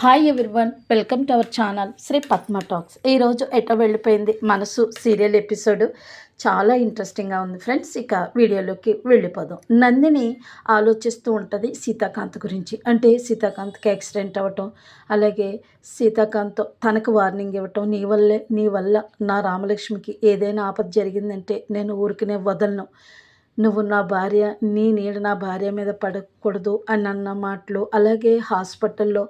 Hi everyone welcome to our channel Sri Padma talks ఈరోజు ఎట వెళ్ళిపోయింది మనసు సీరియల్ ఎపిసోడ్ చాలా ఇంట్రెస్టింగ్గా ఉంది ఫ్రెండ్స్ ఇక వీడియోలోకి వెళ్ళిపోదాం. నందిని ఆలోచిస్తూ ఉంటుంది సీతాకాంత్ గురించి. అంటే సీతాకాంత్కి యాక్సిడెంట్ అవ్వటం అలాగే సీతాకాంత్ తనకు వార్నింగ్ ఇవ్వటం నీ వల్లే నీ వల్ల నా రామలక్ష్మికి ఏదైనా ఆపద జరిగిందంటే నేను ఊరికినే వదలను. నువ్వు నా భార్య నీ నీడ నా భార్య మీద పడకూడదు అని అన్న మాటలు అలాగే హాస్పిటల్లో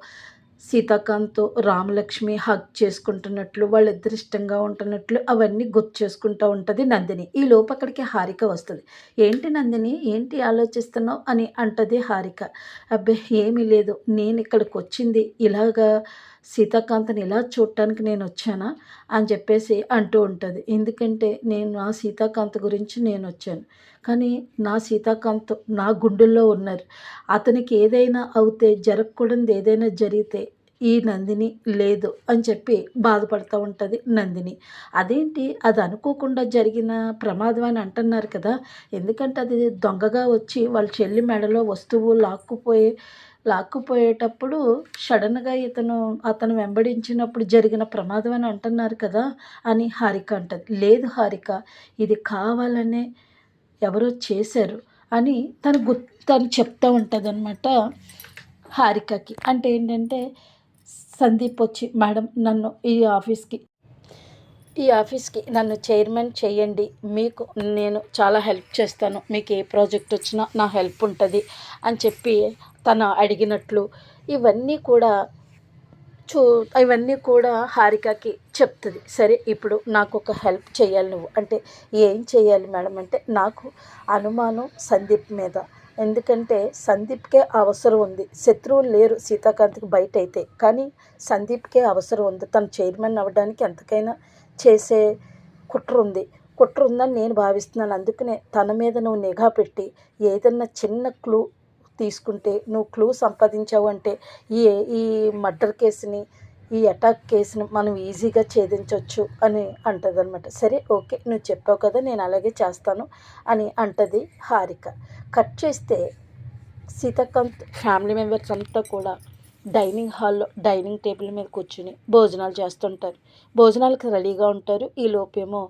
సీతాకాంత్తో రామలక్ష్మి హగ్ చేసుకుంటున్నట్లు వాళ్ళిద్దరు ఇష్టంగా ఉంటున్నట్లు అవన్నీ గుర్తు చేసుకుంటూ ఉంటుంది నందిని. ఈ లోపు అక్కడికి హారిక వస్తుంది. ఏంటి నందిని? ఏంటి ఆలోచిస్తున్నావు? అని అంటది హారిక. అబ్బే ఏమీ లేదు. నేను ఇక్కడికి వచ్చింది. ఇలాగా సీతాకాంత్ని ఇలా చూడటానికి నేను వచ్చానా? అని చెప్పేసి అంటూ ఉంటుంది. ఎందుకంటే నేను నా సీతాకాంత్ గురించి నేను వచ్చాను. కానీ నా సీతాకాంత్ నా గుండెల్లో ఉన్నారు. అతనికి ఏదైనా అవుతే జరగకూడదు ఏదైనా జరిగితే ఈ నందిని లేదు అని చెప్పి బాధపడుతూ ఉంటుంది నందిని. అదేంటి? అది అనుకోకుండా జరిగిన ప్రమాదం అని అంటున్నారు కదా. ఎందుకంటే అది దొంగగా వచ్చి వాళ్ళ చెల్లి మెడలో వస్తువు లాక్కుపోయి లాక్కుపోయేటప్పుడు సడన్గా ఇతను అతను వెంబడించినప్పుడు జరిగిన ప్రమాదం అని అంటున్నారు కదా అని హారిక అంటది. లేదు హారిక ఇది కావాలనే ఎవరో చేశారు అని తను గుర్తు తను చెప్తూ ఉంటుంది అనమాట హారికకి. అంటే ఏంటంటే సందీప్ వచ్చి మేడం నన్ను ఈ ఆఫీస్కి ఈ ఆఫీస్కి నన్ను చైర్మన్ చేయండి. మీకు నేను చాలా హెల్ప్ చేస్తాను. మీకు ఏ ప్రాజెక్ట్ వచ్చినా నా హెల్ప్ ఉంటుంది అని చెప్పి తను అడిగినట్లు ఇవన్నీ కూడా చూ ఇవన్నీ కూడా హారికకి చెప్తుంది. సరే ఇప్పుడు నాకు ఒక హెల్ప్ చేయాలి నువ్వు. అంటే ఏం చేయాలి మేడం? అంటే నాకు అనుమానం సందీప్ మీద. ఎందుకంటే సందీప్కే అవసరం ఉంది. శత్రువులు లేరు. సీతాకాంత్కి బయట అయితే కానీ సందీప్కే అవసరం ఉంది. తను చైర్మన్ అవ్వడానికి ఎంతకైనా చేసే కుట్ర ఉంది. కుట్ర ఉందని నేను భావిస్తున్నాను. అందుకనే తన మీద నువ్వు నిఘా పెట్టి ఏదన్నా చిన్న క్లూ తీసుకుంటే నువ్వు క్లూ సంపాదించావు అంటే ఈ ఈ మర్డర్ కేసుని ఈ అటాక్ కేసును మనం ఈజీగా ఛేదించవచ్చు అని అంటుంది అనమాట సరే ఓకే నువ్వు చెప్పావు కదా నేను అలాగే చేస్తాను అని అంటది హారిక. కట్ చేస్తే సీతాకాంత్ ఫ్యామిలీ మెంబర్స్ అంతా కూడా డైనింగ్ హాల్లో డైనింగ్ టేబుల్ మీద కూర్చుని భోజనాలు చేస్తుంటారు. భోజనాలకు రెడీగా ఉంటారు. ఈ లోపేమో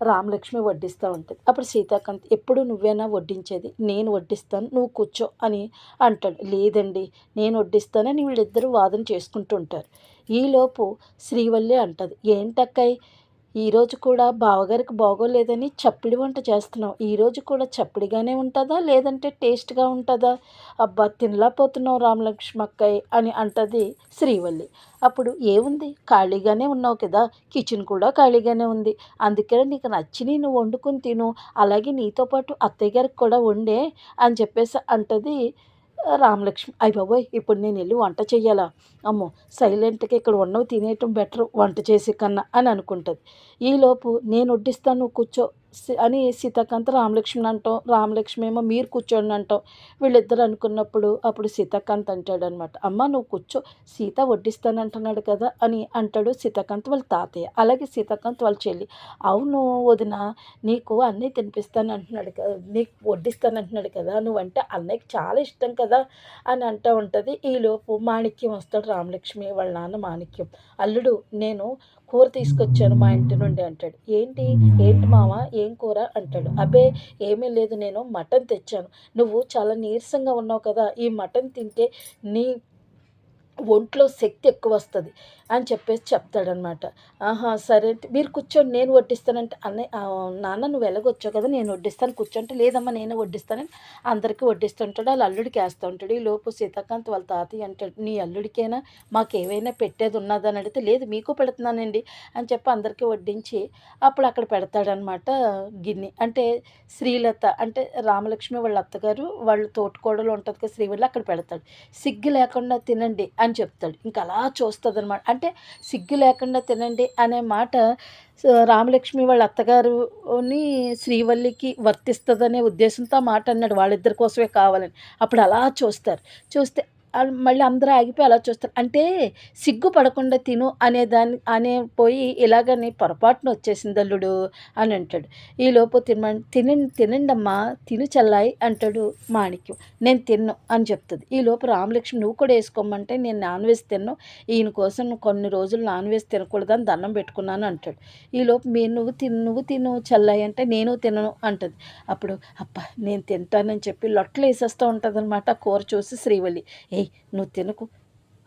రామలక్ష్మి వడ్డిస్తూ ఉంటుంది. అప్పుడు సీతాకాంత్ ఎప్పుడు నువ్వేనా వడ్డించేది నేను వడ్డిస్తాను నువ్వు కూర్చో అని అంటాడు. లేదండి నేను వడ్డిస్తానని వీళ్ళిద్దరూ వాదన చేసుకుంటుంటారు ఈలోపు శ్రీవల్లి అంటది ఏంటక్కయ్ ఈరోజు కూడా బావగారికి బాగోలేదని చప్పిడి వంట చేస్తున్నావు. ఈరోజు కూడా చప్పిడిగానే ఉంటుందా? లేదంటే టేస్ట్గా ఉంటుందా? అబ్బా తినలేకపోతున్నావు రామలక్ష్మక్కయ్య అని అంటది శ్రీవల్లి. అప్పుడు ఏముంది? ఖాళీగానే ఉన్నావు కదా. కిచెన్ కూడా ఖాళీగానే ఉంది. అందుకనే నీకు నచ్చి నువ్వు వండుకుని తిను. అలాగే నీతో పాటు అత్తయ్య గారికి కూడా వండే అని చెప్పేసి అంటది రామలక్ష్మి అయ్య బాబోయ్ ఇప్పుడు నేను వెళ్ళి వంట చెయ్యాలా? అమ్మో సైలెంట్గా ఇక్కడ ఉన్నవి తినేయటం బెటర్ వంట చేసి కన్నా అని అనుకుంటుంది. ఈలోపు నేను వడ్డిస్తాను కూర్చో అని సీతాకాంత్ రామలక్ష్మి అంటాం. రామలక్ష్మి ఏమో మీరు కూర్చోండి అంటాం. వీళ్ళిద్దరు అనుకున్నప్పుడు అప్పుడు సీతాకాంత్ అంటాడు అనమాట అమ్మ నువ్వు కూర్చో. సీత వడ్డిస్తానంటున్నాడు కదా అని అంటాడు సీతాకాంత్ వాళ్ళ తాతయ్య. అలాగే సీతాకాంత్ వాళ్ళ చెల్లి. అవును వదిన నీకు అన్నీ తినిపిస్తాను అంటున్నాడు కదా నీకు వడ్డిస్తాను అంటున్నాడు కదా. నువ్వంటే అన్నయ్యకి చాలా ఇష్టం కదా అని అంటూ ఉంటుంది. ఈలోపు మాణిక్యం వస్తాడు రామలక్ష్మి వాళ్ళ నాన్న మాణిక్యం. అల్లుడు నేను కూర తీసుకొచ్చాను మా ఇంటి నుండి అంటాడు. ఏంటి? ఏంటి మామ ఏం కూర? అంటాడు. అబ్బే ఏమీ లేదు నేను మటన్ తెచ్చాను. నువ్వు చాలా నీరసంగా ఉన్నావు కదా ఈ మటన్ తింటే నీ ఒంట్లో శక్తి ఎక్కువ వస్తుంది. అని చెప్పేసి చెప్తాడనమాట. ఆహా సరే మీరు కూర్చోండి నేను వడ్డిస్తానంటే అన్నయ్య నాన్న నువ్వు ఎలాగొచ్చావు కదా నేను వడ్డిస్తాను కూర్చుంటే లేదమ్మా నేనే వడ్డిస్తానని అందరికీ వడ్డిస్తుంటాడు. వాళ్ళ అల్లుడికి వేస్తూ ఉంటాడు. ఈ లోపు సీతాకాంత్ వాళ్ళ తాతయ్య అంటాడు నీ అల్లుడికైనా? మాకు ఏవైనా పెట్టేది ఉన్నదని అడిగితే లేదు మీకు పెడుతున్నానండి అని చెప్పి అందరికీ వడ్డించి అప్పుడు అక్కడ పెడతాడనమాట గిన్నె. అంటే శ్రీలత అంటే రామలక్ష్మి వాళ్ళ అత్తగారు వాళ్ళ తోటకోడలు ఉంటుంది కదా శ్రీవల్లి అక్కడ పెడతాడు. సిగ్గు లేకుండా తినండి అని చెప్తాడు. ఇంకా అలా చూస్తుంది అనమాట అంటే సిగ్గు లేకుండా తినండి అనే మాట రామలక్ష్మి వాళ్ళ అత్తగారుని శ్రీవల్లికి వర్తిస్తుందనే ఉద్దేశంతో మాట అన్నాడు. వాళ్ళిద్దరి కోసమే కావాలని. అప్పుడు అలా చూస్తారు. చూస్తే మళ్ళీ అందరూ ఆగిపోయి అలా చూస్తారు. అంటే సిగ్గుపడకుండా తిను అనే దాన్ని అనే పోయి ఇలాగని పొరపాటున వచ్చేసింది అల్లుడు అని అంటాడు. ఈలోపు తిన తినండి తినండి అమ్మా తిను చల్లాయి అంటాడు మాణిక్యం. నేను తిన్ను అని చెప్తుంది. ఈలోపు రామలక్ష్మి నువ్వు కూడా వేసుకోమంటే నేను నాన్ వెజ్ తిన్ను. ఈయన కోసం కొన్ని రోజులు నాన్ వెజ్ తినకూడదని దండం పెట్టుకున్నాను అంటాడు. ఈలోపు మీరు నువ్వు తిను నువ్వు తిను చల్లాయి అంటే నేను తినను అంటది. అప్పుడు అబ్బా నేను తింటానని చెప్పి లొట్టలు వేసేస్తూ ఉంటుంది అనమాట కూర చూసి శ్రీవల్లి. ఏయ్ నువ్వు తినకు.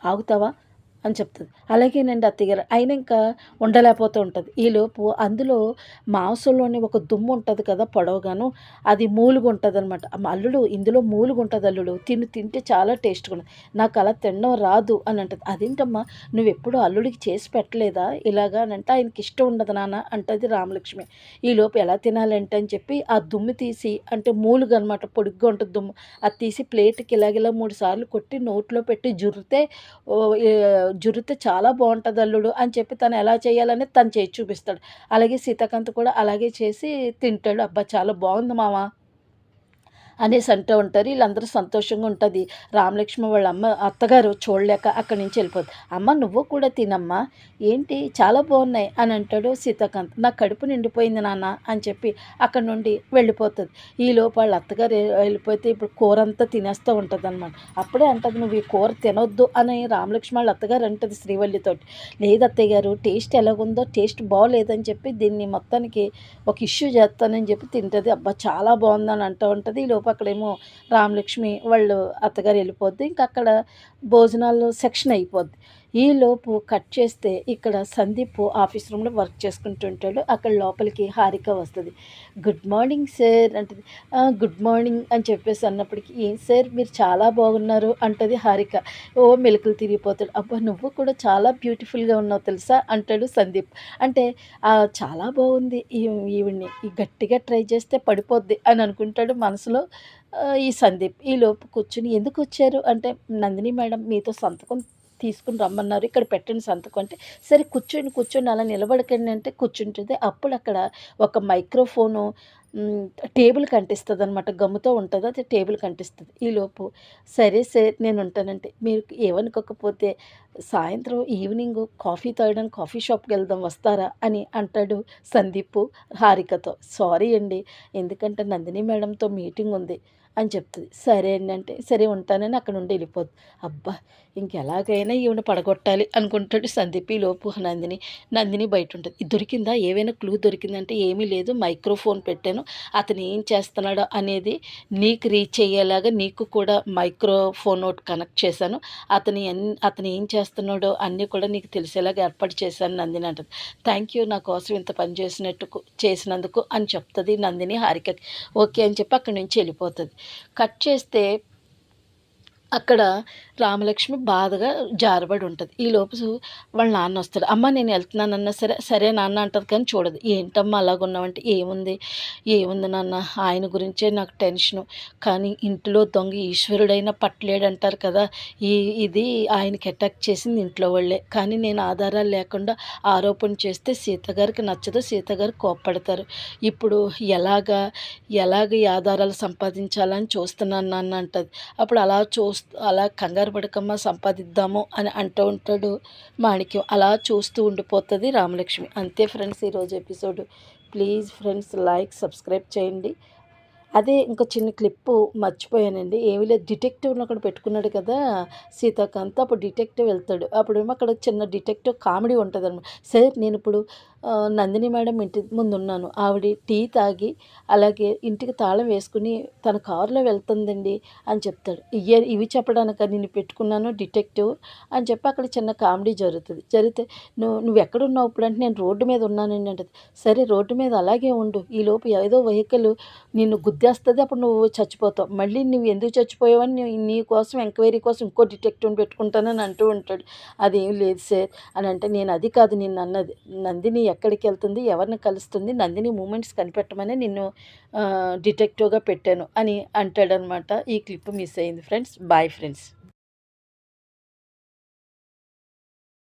ఆగుతావా? అని చెప్తుంది. అలాగేనండి అత్తగారు అయినా ఇంకా ఉండలేకపోతూ ఉంటుంది. ఈలోపు అందులో మాంసంలోని ఒక దుమ్ము ఉంటుంది కదా పొడవుగాను అది మూలుగు ఉంటుంది అనమాట అల్లుడు ఇందులో మూలుగు ఉంటుంది అల్లుడు. తిని తింటే చాలా టేస్ట్గా ఉంటుంది నాకు అలా తినడం రాదు అని అంటుంది. అదేంటమ్మా నువ్వు ఎప్పుడు అల్లుడికి చేసి పెట్టలేదా? ఇలాగా అని అంటే ఆయనకి ఇష్టం ఉండదు నాన్న అంటది రామలక్ష్మి. ఈలోపు ఎలా తినాలంటే అని చెప్పి ఆ దుమ్ము తీసి అంటే మూలుగు అనమాట పొడుగ్గా ఉంటుంది దుమ్ము. అది తీసి ప్లేట్కి ఇలాగిలా మూడు సార్లు కొట్టి నోట్లో పెట్టి జురితే జురితే చాలా బాగుంటుంది అల్లుడు అని చెప్పి తను ఎలా చేయాలని తను చేసి చూపిస్తాడు. అలాగే సీతాకాంత్ కూడా అలాగే చేసి తింటాడు. అబ్బా చాలా బాగుంది మామ అనేసి అంటూ ఉంటారు. వీళ్ళందరూ సంతోషంగా ఉంటుంది. రామలక్ష్మి వాళ్ళ అమ్మ అత్తగారు చూడలేక అక్కడి నుంచి వెళ్ళిపోతుంది అమ్మ నువ్వు కూడా తినమ్మా. ఏంటి? చాలా బాగున్నాయి. అని అంటాడు సీతాకాంత్. నా కడుపు నిండిపోయింది నాన్న అని చెప్పి అక్కడి నుండి వెళ్ళిపోతుంది. ఈ వాళ్ళ అత్తగారు వెళ్ళిపోతే ఇప్పుడు కూర అంతా తినేస్తూ ఉంటుంది అనమాట అప్పుడే అంటది నువ్వు ఈ కూర తినొద్దు అని రామలక్ష్మి వాళ్ళ అత్తగారు అంటది శ్రీవల్లితోటి. లేదు అత్తయ్య గారు టేస్ట్ ఎలాగుందో టేస్ట్ బాగోలేదని చెప్పి దీన్ని మొత్తానికి ఒక ఇష్యూ చేస్తానని చెప్పి తింటుంది. అబ్బా చాలా బాగుందని అంటూ ఉంటుంది. ఈ లోపు అక్కడేమో రామలక్ష్మి వాళ్ళు అత్తగారు వెళ్ళిపోద్ది. ఇంకా అక్కడ భోజనాలు సెక్షన్ అయిపోద్ది. ఈ లోపు కట్ చేస్తే ఇక్కడ సందీప్ ఆఫీస్ రూమ్లో వర్క్ చేసుకుంటుంటాడు. అక్కడ లోపలికి హారిక వస్తుంది. గుడ్ మార్నింగ్ సార్ అంటది. గుడ్ మార్నింగ్ అని చెప్పేసి అన్నప్పటికీ ఏం సార్ మీరు చాలా బాగున్నారు అంటది హారిక. ఓ మెలకులు తిరిగిపోతాడు. అబ్బా నువ్వు కూడా చాలా బ్యూటిఫుల్గా ఉన్నావు తెలుసా అంటాడు సందీప్. అంటే చాలా బాగుంది ఈవిడ్ని. ఈ గట్టిగా ట్రై చేస్తే పడిపోద్ది అని అనుకుంటాడు మనసులో ఈ సందీప్. ఈ లోపు కూర్చుని ఎందుకు వచ్చారు? అంటే నందిని మేడం మీతో సంతకం తీసుకుని రమ్మన్నారు. ఇక్కడ పెట్టండి సంతకం అంటే సరే కూర్చోండి కూర్చోండి అలా నిలబడకండి అంటే కూర్చుంటుంది. అప్పుడు అక్కడ ఒక మైక్రోఫోను టేబుల్ కంటిస్తుంది అనమాట గమ్ముతో ఉంటుంది అది టేబుల్ కంటిస్తుంది. ఈలోపు సరే సరే నేను ఉంటానంటే మీరు ఏమనుకోకపోతే సాయంత్రం ఈవినింగ్ కాఫీ తాగడానికి కాఫీ షాప్కి వెళ్దాం వస్తారా? అని అంటాడు సందీప్ హారికతో. సారీ అండి ఎందుకంటే నందిని మేడంతో మీటింగ్ ఉంది. అని చెప్తుంది. సరే అండి అంటే సరే ఉంటానని అక్కడ నుండి వెళ్ళిపోద్ది అబ్బా ఇంకెలాగైనా ఈవిడ పడగొట్టాలి అనుకుంటాడు సందీప్ లోపు నందిని. నందిని బయట ఉంటుంది ఇది దొరికిందా? ఏవైనా క్లూ దొరికిందంటే ఏమీ లేదు. మైక్రోఫోన్ పెట్టాను. అతను ఏం చేస్తున్నాడో అనేది నీకు రీచ్ అయ్యేలాగా నీకు కూడా మైక్రోఫోన్ ఒకటి కనెక్ట్ చేశాను. అతని అతను ఏం చేస్తున్నాడో అన్నీ కూడా నీకు తెలిసేలాగా ఏర్పాటు చేశాను నందిని అంటుంది. Thank you. నా కోసం ఇంత పని చేసినట్టు చేసినందుకు అని చెప్తుంది నందిని హారికకి. ఓకే అని చెప్పి అక్కడి నుంచి వెళ్ళిపోతుంది. కట్ చేస్తే అక్కడ రామలక్ష్మి బాధగా జారబడి ఉంటుంది. ఈ లోపు వాళ్ళ నాన్న వస్తాడు. అమ్మ నేను వెళ్తున్నానన్నా సరే సరే నాన్న అంటది కానీ చూడదు. ఏంటమ్మా అలాగున్నావంటే ఏముంది? ఏముంది నాన్న? ఆయన గురించే నాకు టెన్షను. కానీ ఇంట్లో దొంగ ఈశ్వరుడైనా పట్టలేడంటారు కదా ఈ ఇది ఆయనకి అటాక్ చేసింది ఇంట్లో వాళ్ళే. కానీ నేను ఆధారాలు లేకుండా ఆరోపణ చేస్తే సీత గారికి నచ్చదు సీతగారు కోప్పడతారు. ఇప్పుడు ఎలాగా ఎలాగ ఈ ఆధారాలు సంపాదించాలని చూస్తున్నాను నాన్న అంటది. అప్పుడు అలా చూ చూస్తూ అలా కంగారు పడకమ్మ సంపాదిద్దాము అని అంటూ ఉంటాడు మాణిక్యం. అలా చూస్తూ ఉండిపోతుంది రామలక్ష్మి. అంతే ఫ్రెండ్స్ ఈరోజు episode. Please friends like subscribe చేయండి. అదే ఇంకా చిన్న క్లిప్పు మర్చిపోయానండి. ఏమీ లేదు. డిటెక్టివ్ని అక్కడ పెట్టుకున్నాడు కదా సీతాకాంత్. అప్పుడు డిటెక్టివ్ వెళ్తాడు. అప్పుడేమో అక్కడ చిన్న డిటెక్టివ్ కామెడీ ఉంటుంది అనమాట సరే నేను ఇప్పుడు నందిని మేడం ఇంటి ముందు ఉన్నాను ఆవిడ టీ తాగి అలాగే ఇంటికి తాళం వేసుకుని తన కారులో వెళ్తుందండి అని చెప్తాడు. ఇయ్య ఇవి చెప్పడానికి? నేను పెట్టుకున్నాను డిటెక్టివ్ అని చెప్పి అక్కడ చిన్న కామెడీ జరుగుతుంది. జరిగితే నువ్వు నువ్వు ఎక్కడున్నావు ఇప్పుడు అంటే నేను రోడ్డు మీద ఉన్నానండి అంటది. సరే రోడ్డు మీద అలాగే ఉండు. ఈ లోపు ఏదో వెహికల్ నిన్ను గుద్దేస్తుంది అప్పుడు నువ్వు చచ్చిపోతావు. మళ్ళీ నువ్వు ఎందుకు చచ్చిపోయావని నీ- కోసం ఎంక్వైరీ కోసం ఇంకో డిటెక్టివ్ని పెట్టుకుంటానని అంటూ ఉంటాడు. అదేం లేదు సార్ అని అంటే నేను అది కాదు నిన్ను అన్నది. నందిని ఎక్కడికి వెళ్తుంది ఎవరిని కలుస్తుంది నందిని మూమెంట్స్ కనిపెట్టమని నిన్ను డిటెక్టివ్గా పెట్టాను అని అంటాడనమాట. ఈ క్లిప్ మిస్ అయింది ఫ్రెండ్స్. Bye friends.